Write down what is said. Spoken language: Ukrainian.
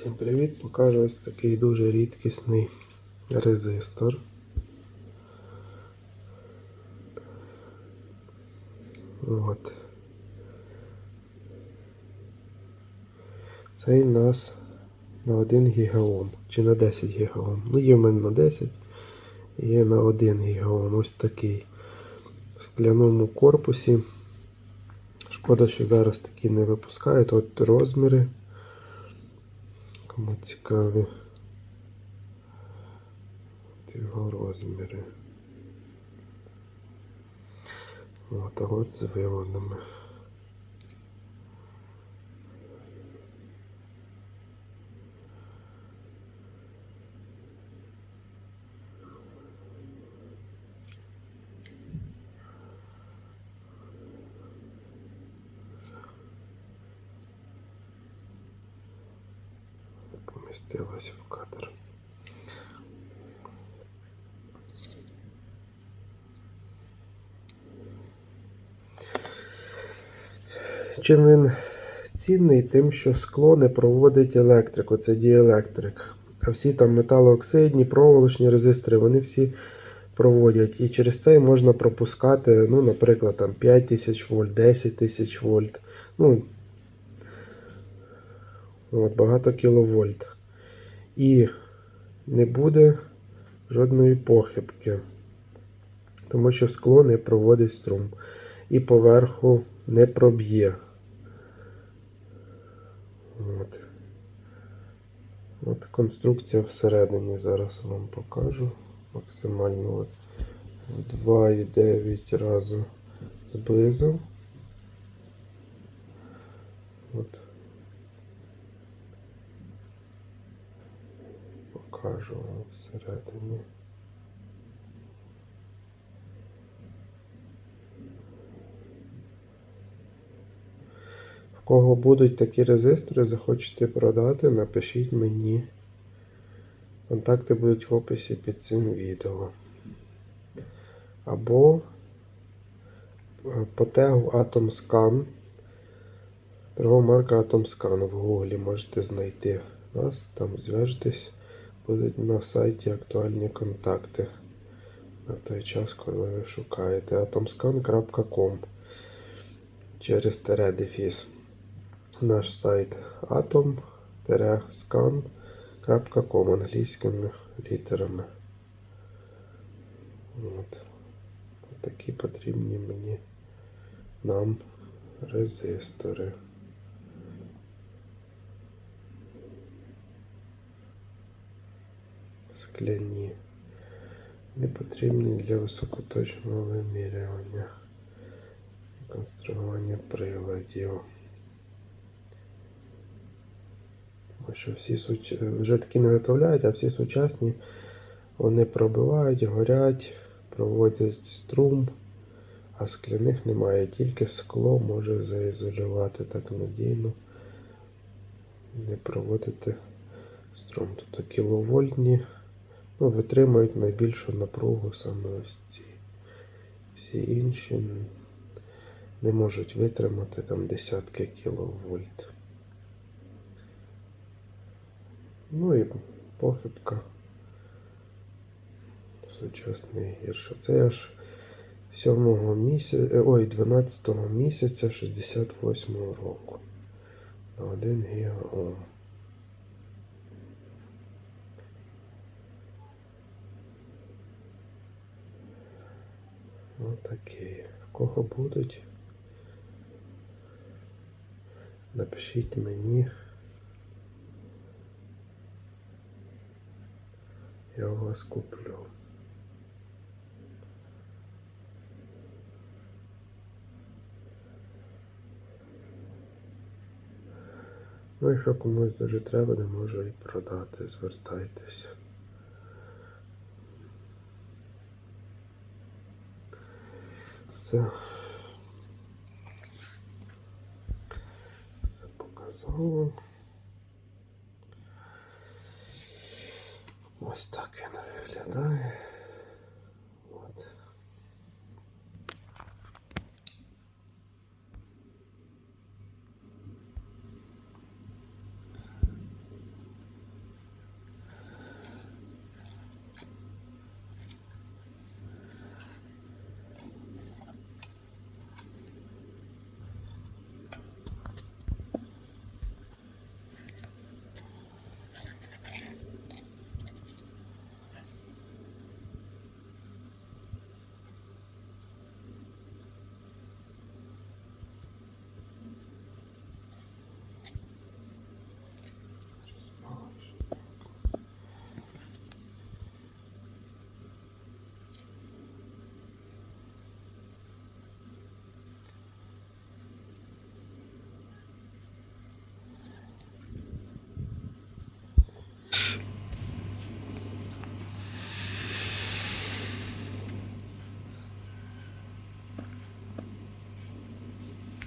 Всім привіт! Покажу ось такий дуже рідкісний резистор. От. Цей у нас на 1 гігаом чи на 10 гігаом. Ну, є в мене на 10, є на 1 гігаом. Ось такий. В скляному корпусі. Шкода, що зараз такі не випускають. От розміри. Цікаві його розміри. От, а от з виводами. Помістилась в кадр. Чим він цінний? Тим, що скло не проводить електрику, це діелектрик. А всі там металооксидні, проволочні резистори, вони всі проводять. І через це можна пропускати, ну, наприклад, там 5000 вольт, 10 тисяч вольт. Ну, От, багато кіловольт. І не буде жодної похибки, тому що скло не проводить струм. І поверху не проб'є. От. От конструкція всередині зараз вам покажу. Максимально от в 2,9 разу зблизив. От. Покажу вам всередині. В кого будуть такі резистори, захочете продати, напишіть мені. Контакти будуть в описі під цим відео. Або е, по тегу AtomScan. Торгова марка AtomScan в гуглі можете знайти нас, там зв'яжетесь будуть на сайті актуальні контакти на той час, коли ви шукаєте atomscan.com через тере дефіс. Наш сайт atom-scan.com англійськими літерами. От. Такі потрібні мені нам резистори. Скляні, не потрібні для високоточного вимірювання і конструювання приладів. Тому що всі суч... вже такі не виготовляють, а всі сучасні вони пробивають, горять, проводять струм, а скляних немає, тільки скло може заізолювати так надійно, не проводити струм. Тобто кіловольтні витримують найбільшу напругу саме ось ці. Всі інші не можуть витримати там десятки кіловольт. Ну і похибка сучасний гірше. Це аж 7 місяця, ой, 12 місяця 68 року на 1 гігаом. Отакий. В кого будуть? Напишіть мені. Я у вас куплю. Ну і що комусь дуже треба, не можу і продати, звертайтеся. Це все показало. Ось так він виглядає.